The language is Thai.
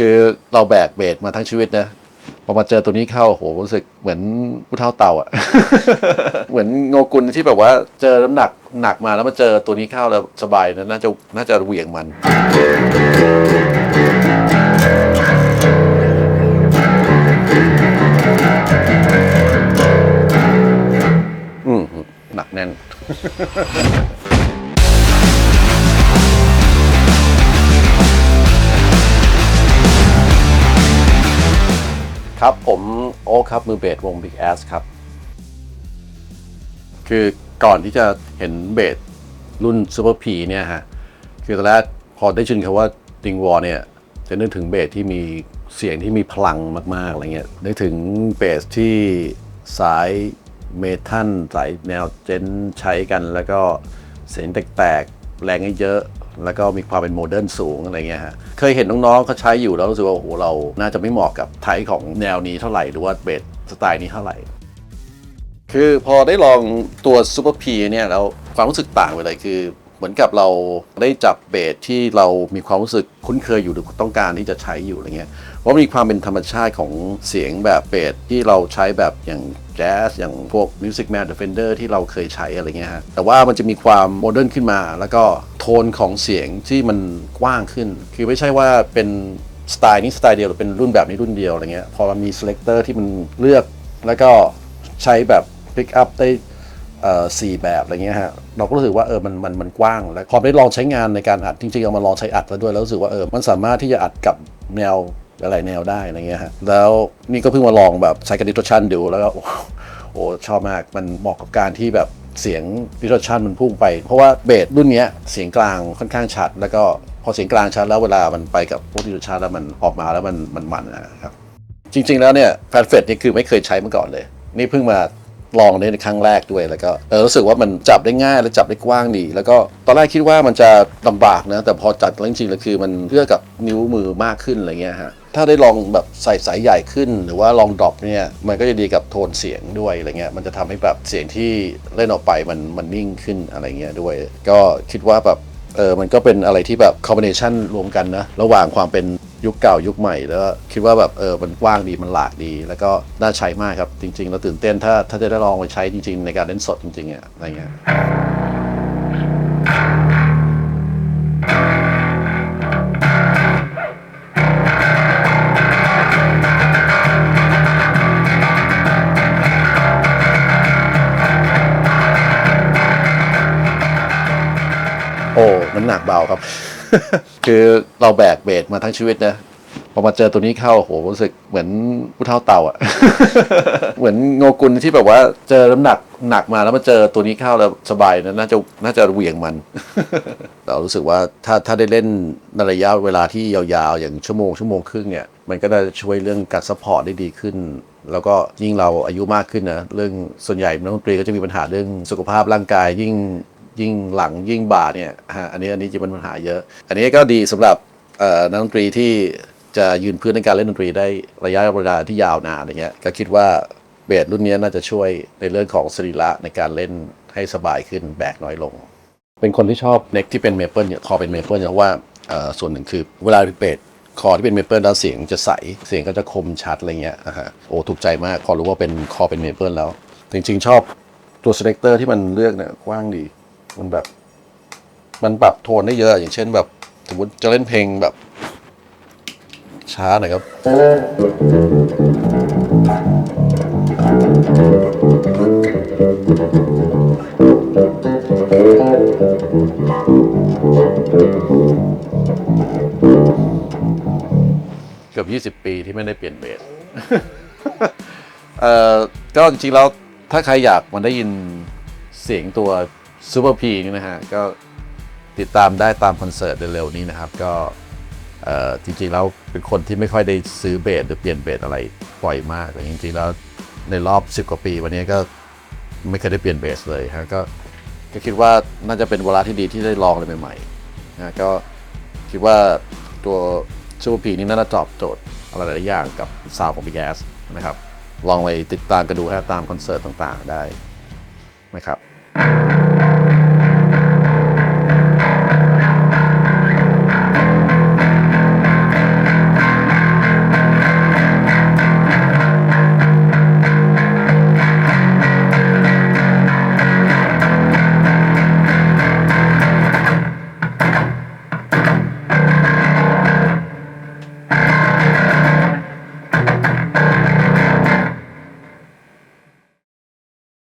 คือเราแบกเบสมาทั้งชีวิตนะพอมาเจอตัวนี้เข้าโหรู้สึกเหมือนผู้เท่าเต่าอะ เหมือนโงกุลที่แบบว่าเจอน้ำหนักหนักมาแล้วมาเจอตัวนี้เข้าแล้วสบายนะน่าจะน่าจะเหวี่ยงมัน อืมหนักแน่น ครับผมโอ๊คครับ มือเบสวง Big Ass ครับ คือก่อนที่จะเห็นเบสรุ่น Super P เนี่ยฮะ คือตอนแรกพอได้ยินคำว่าดิงวอเนี่ย จะนึกถึงเบสที่มีเสียงที่มีพลังมาก ๆ อะไรเงี้ยนึกถึงเบสที่สายเมทัลสายแนวเจนใช้กันแล้วก็เสียงแตกๆ แรงเยอะ แล้วก็มีความเป็นโมเดิร์นสูงอะไรเงี้ยฮะเคยเห็นน้องๆเขาใช้อยู่แล้วรู้สึกว่าโอ้โหเราน่าจะไม่เหมาะกับไทป์ของแนวนี้เท่าไหร่หรือว่าเบสสไตล์นี้เท่าไหร่ คือพอได้ลองตัวซูเปอร์พีเนี่ยแล้วความรู้สึกต่างไปเลยคือ เหมือนกับเราได้จับเบสที่เรามีความรู้สึกคุ้นเคยอยู่หรือต้องการที่จะใช้อยู่อะไรเงี้ยเพราะมีความเป็นธรรมชาติของเสียงแบบเบสที่เราใช้แบบอย่างแจ๊สอย่างพวก Music Man Defender ที่เราเคยใช้อะไรเงี้ยฮะแต่ว่ามันจะมีความโมเดิร์นขึ้นมา แล้วก็โทนของเสียงที่มันกว้างขึ้น คือไม่ใช่ว่าเป็นสไตล์นี้สไตล์เดียวหรือเป็นรุ่นแบบนี้รุ่นเดียวอะไรเงี้ยพอเรามี selector ที่มันเลือกแล้วก็ใช้แบบ pick up ได้สี่แบบอะไรเงี้ยฮะ เราก็รู้สึกว่าเออมันมันมันกว้าง แล้วพอได้ลองใช้งานในการอัดจริงๆเอามาลองใช้อัดแล้วด้วยแล้วรู้สึกว่าเออมันสามารถที่จะอัดกับแนวหลายๆแนวได้อะไรเงี้ยฮะแล้วนี่ก็เพิ่งมาลองแบบใช้กับดิทชันดูแล้วก็โอ้โหชอบมากมันเหมาะกับการที่แบบเสียงดิทชันมันพุ่งไป เพราะว่าเบสรุ่นนี้เสียงกลางค่อนข้างชัด แล้วก็พอเสียงกลางชัดแล้วเวลามันไปกับพวกดิทชันแล้วมันออกมาแล้วมันมันมันนะครับจริง ๆ แล้วเนี่ยแฟนเฟดนี่คือไม่เคยใช้มาก่อนเลย นี่เพิ่งมา ลองในครั้งแรกด้วยแล้วก็เออรู้สึกว่ามันจับได้ง่ายและจับได้กว้างดี แล้วก็ตอนแรกคิดว่ามันจะลำบากนะแต่พอจัดแล้วจริงๆแล้วคือมันเพื่อกับนิ้วมือมากขึ้นอะไรเงี้ยฮะถ้าได้ลองแบบใส่สายใหญ่ขึ้น หรือว่าลองดรอปเนี่ยมันก็จะดีกับโทนเสียงด้วยอะไรเงี้ยมันจะทำให้แบบเสียงที่เล่นออกไปมันมันนิ่งขึ้นอะไรเงี้ยด้วย ก็คิดว่าแบบเออมันก็เป็นอะไรที่แบบคอมบิเนชันรวมกันนะระหว่างความเป็น ยุคเก่ายุคใหม่แล้วคิดว่าแบบเออมันกว้างดีมันหลากดี แล้วก็น่าใช้มากครับจริง ๆ แล้วตื่นเต้นถ้าถ้าจะได้ลองไปใช้จริง ๆ ในการเล่นสดจริงๆอะอะไรเงี้ยโอ้น้ำหนักเบาครับ คือเราแบกเบสมาทั้งชีวิตนะพอมาเจอตัวนี้เข้าโหรู้สึกเหมือนผู้เท่าเต่าอะ เหมือนโงกุลที่แบบว่าเจอน้ำหนักหนักมาแล้วมาเจอตัวนี้เข้าแล้วสบายนะน่าจะน่าจะเหวี่ยงมัน เรารู้สึกว่าถ้าถ้าได้เล่นในระยะเวลาที่ยาวๆ อย่างชั่วโมงชั่วโมงครึ่งเนี่ยมันก็จะช่วยเรื่องการซัพพอร์ตได้ดีขึ้น แล้วก็ยิ่งเราอายุมากขึ้นนะเรื่องส่วนใหญ่นักดนตรีก็จะมีปัญหาเรื่องสุขภาพร่างกาย ยิ่ง ยิ่งหลังยิ่งบ่าเนี่ยฮะอันนี้อันนี้จะเป็นปัญหาเยอะ อันนี้ก็ดีสำหรับนักดนตรีที่จะยืนพื้นในการเล่นดนตรีได้ระยะเวลาที่ยาวนานอะไรเงี้ยก็คิดว่าเบสรุ่นนี้น่าจะช่วยในเรื่องของสรีระในการเล่นให้สบายขึ้นแบกน้อยลง เป็นคนที่ชอบเน็กที่เป็นเมเปิลเนี่ยคอเป็นเมเปิลเพราะว่าส่วนหนึ่งคือเวลาเบสคอที่เป็นเมเปิลแล้วเสียงจะใส เสียงก็จะคมชัดอะไรเงี้ยนะฮะโอ้ถูกใจมากพอรู้ว่าเป็นคอเป็นเมเปิลแล้ว จริงๆ ชอบตัว selector ที่มันเลือกเนี่ยกว้างดี มันแบบ มันปรับโทนได้เยอะ อย่างเช่นแบบสมมติจะเล่นเพลงแบบ ช้าหน่อยครับ เกือบ 20 ปีที่ไม่ได้เปลี่ยนเบส เอ่อ ก็จริงๆแล้วถ้าใครอยากมันได้ยินเสียงตัว Super P นี่นะฮะก็ติดตามได้ตามคอนเสิร์ตเร็วๆนี้นะครับก็จริงๆแล้วเป็นคนที่ไม่ค่อยได้ซื้อเบสหรือเปลี่ยนเบสอะไรบ่อยมากแต่จริงๆแล้วในรอบ 10 กว่าปี วันนี้ก็ไม่เคยได้เปลี่ยนเบสเลยฮะก็ก็คิดว่าน่าจะเป็นเวลาที่ดีที่ได้ลองอะไรใหม่ๆนะก็คิดว่าตัว Super P นี่น่าจะตอบโจทย์อะไรหลายอย่างกับซาวของ Big Ass นะครับ ลองไปติดตามกันดูฮะตามคอนเสิร์ตต่างๆได้นะครับ